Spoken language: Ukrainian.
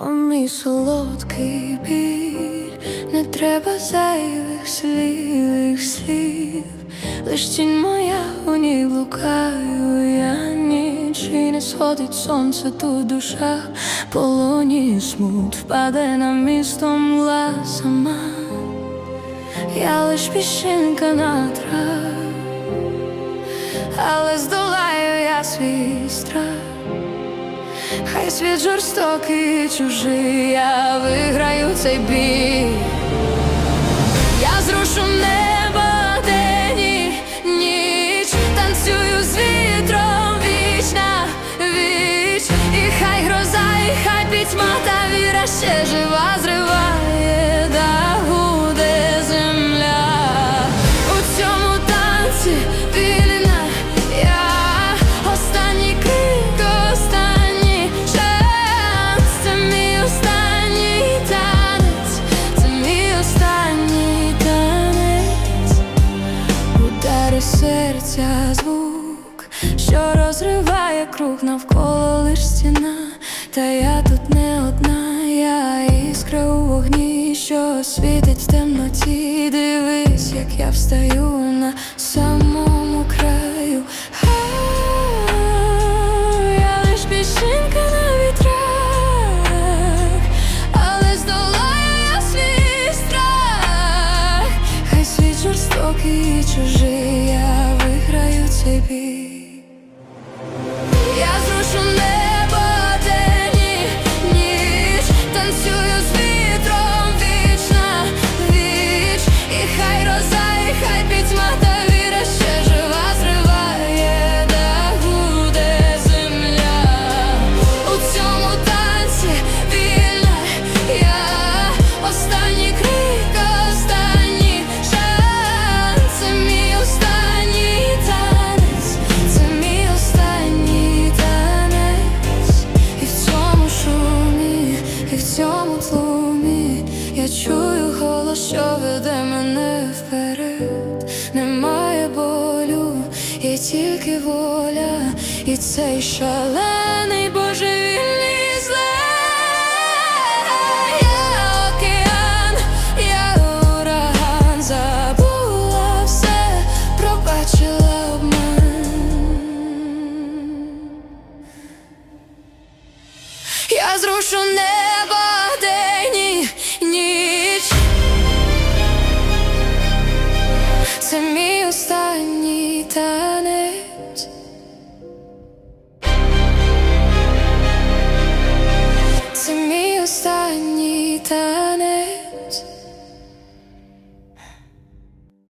О, мій солодкий біль, не треба зайвих слів, слів, лиш тінь моя у ній блукаю, я ніч не сходить сонце тут душа, полоні смут впаде на місто мла сама, я лиш піщинка на трав, але здолаю я свій страх. Хай світ жорстокий чужий, я виграю цей бій. Я зрушу небо день і ніч, танцюю з вітром вічна віч, і хай гроза, і хай пітьма серця, звук, що розриває круг навколо лиш стіна, та я тут не одна, я іскра у вогні, що світить в темноті. Дивись, як я встаю на самому краю. Я лиш піщинка на вітрах, але здолаю свій страх. Хай світ жорстокий чужий, виграю чую голос, що веде мене вперед. Немає болю, є тільки воля, і цей шалений божевільний зле. Океан, я ураган, забула все, пробачила обман. Я зрушу небо останній та.